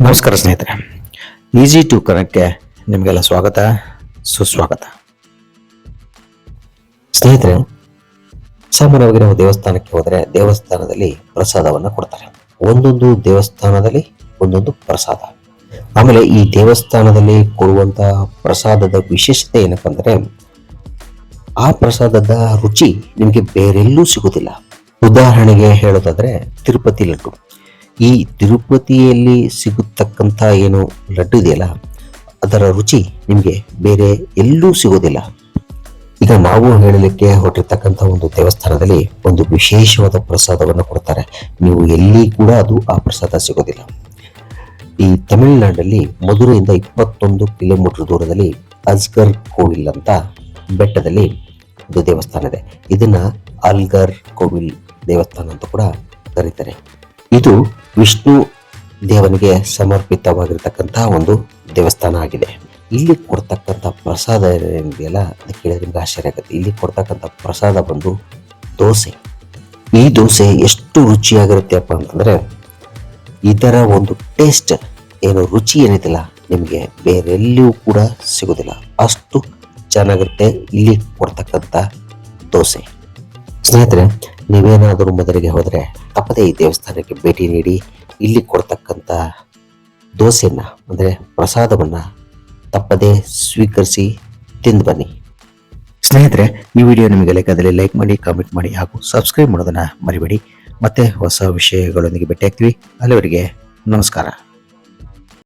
ನಮಸ್ಕಾರ ಸ್ನೇಹಿತರೆ. Easy to ಕನೆಕ್ಟ್ಗೆ ನಿಮಗೆಲ್ಲ ಸ್ವಾಗತ, ಸುಸ್ವಾಗತ. ಸ್ನೇಹಿತರೆ, ಸಾಮಾನ್ಯವಾಗಿ ನಾವು ದೇವಸ್ಥಾನಕ್ಕೆ ಹೋದರೆ ದೇವಸ್ಥಾನದಲ್ಲಿ ಪ್ರಸಾದವನ್ನು ಕೊಡ್ತಾರೆ. ಒಂದೊಂದು ದೇವಸ್ಥಾನದಲ್ಲಿ ಒಂದೊಂದು ಪ್ರಸಾದ. ಆಮೇಲೆ ಈ ದೇವಸ್ಥಾನದಲ್ಲಿ ಕೊಡುವಂತಹ ಪ್ರಸಾದದ ವಿಶೇಷತೆ ಏನಪ್ಪ ಅಂದರೆ, ಆ ಪ್ರಸಾದದ ರುಚಿ ನಿಮಗೆ ಬೇರೆಲ್ಲೂ ಸಿಗುವುದಿಲ್ಲ ಉದಾಹರಣೆಗೆ ಹೇಳೋದಾದ್ರೆ ತಿರುಪತಿ ಲಡ್ಡು. ಈ ತಿರುಪತಿಯಲ್ಲಿ ಸಿಗತಕ್ಕಂಥ ಏನು ಲಡ್ಡು ಇದೆಯಲ್ಲ, ಅದರ ರುಚಿ ನಿಮಗೆ ಬೇರೆ ಎಲ್ಲೂ ಸಿಗೋದಿಲ್ಲ. ಈಗ ನಾವು ಹೇಳಲಿಕ್ಕೆ ಹೊರಟಿರ್ತಕ್ಕಂಥ ಒಂದು ದೇವಸ್ಥಾನದಲ್ಲಿ ಒಂದು ವಿಶೇಷವಾದ ಪ್ರಸಾದವನ್ನು ಕೊಡ್ತಾರೆ. ನೀವು ಎಲ್ಲಿ ಕೂಡ ಅದು ಆ ಪ್ರಸಾದ ಸಿಗೋದಿಲ್ಲ. ಈ ತಮಿಳುನಾಡಲ್ಲಿ ಮಧುರೆಯಿಂದ ಇಪ್ಪತ್ತೊಂದು ಕಿಲೋಮೀಟರ್ ದೂರದಲ್ಲಿ ಅಜ್ಗರ್ ಕೋವಿಲ್ ಅಂತ ಬೆಟ್ಟದಲ್ಲಿ ಒಂದು ದೇವಸ್ಥಾನ ಇದೆ. ಇದನ್ನು ಅಲ್ಗರ್ ಕೋವಿಲ್ ದೇವಸ್ಥಾನ ಅಂತ ಕೂಡ ಕರೀತಾರೆ. ಇದು ವಿಷ್ಣು ದೇವನಿಗೆ ಸಮರ್ಪಿತವಾಗಿರ್ತಕ್ಕಂತಹ ಒಂದು ದೇವಸ್ಥಾನ ಆಗಿದೆ. ಇಲ್ಲಿ ಕೊಡ್ತಕ್ಕಂಥ ಪ್ರಸಾದ ಏನಿದೆಯಲ್ಲ, ಅದು ಕೇಳಿದ್ರೆ ಆಶ್ಚರ್ಯ ಆಗುತ್ತೆ. ಇಲ್ಲಿ ಕೊಡ್ತಕ್ಕಂಥ ಪ್ರಸಾದ ಬಂದು ದೋಸೆ. ಈ ದೋಸೆ ಎಷ್ಟು ರುಚಿಯಾಗಿರುತ್ತೆಪ್ಪ ಅಂತಂದರೆ, ಇದರ ಒಂದು ಟೇಸ್ಟ್ ಏನು ರುಚಿ ಏನಿದೆಯಲ್ಲ, ನಿಮಗೆ ಬೇರೆಲ್ಲಿಯೂ ಕೂಡ ಸಿಗೋದಿಲ್ಲ. ಅಷ್ಟು ಚೆನ್ನಾಗಿರುತ್ತೆ ಇಲ್ಲಿ ಕೊಡ್ತಕ್ಕಂಥ ದೋಸೆ. ಸ್ನೇಹಿತರೆ ನೀವೇನಾದರೂ ಮೊದಲಿಗೆ ಹೋದರೆ ತಪ್ಪದೇ ಈ ದೇವಸ್ಥಾನಕ್ಕೆ ಭೇಟಿ ನೀಡಿ ಇಲ್ಲಿ ಕೊಡ್ತಕ್ಕಂಥ ದೋಸೆಯನ್ನು, ಅಂದರೆ ಪ್ರಸಾದವನ್ನು ತಪ್ಪದೇ ಸ್ವೀಕರಿಸಿ ತಿಂದು ಬನ್ನಿ. ಸ್ನೇಹಿತರೆ, ಈ ವಿಡಿಯೋ ನಿಮಗೆ ಲೈಕಾದಲ್ಲಿ ಲೈಕ್ ಮಾಡಿ, ಕಾಮೆಂಟ್ ಮಾಡಿ ಹಾಗೂ ಸಬ್ಸ್ಕ್ರೈಬ್ ಮಾಡೋದನ್ನು ಮರಿಬೇಡಿ. ಮತ್ತೆ ಹೊಸ ವಿಷಯಗಳೊಂದಿಗೆ ಭೇಟಿಯಾಗ್ತೀವಿ. ಅಲ್ಲಿವರೆಗೆ ನಮಸ್ಕಾರ.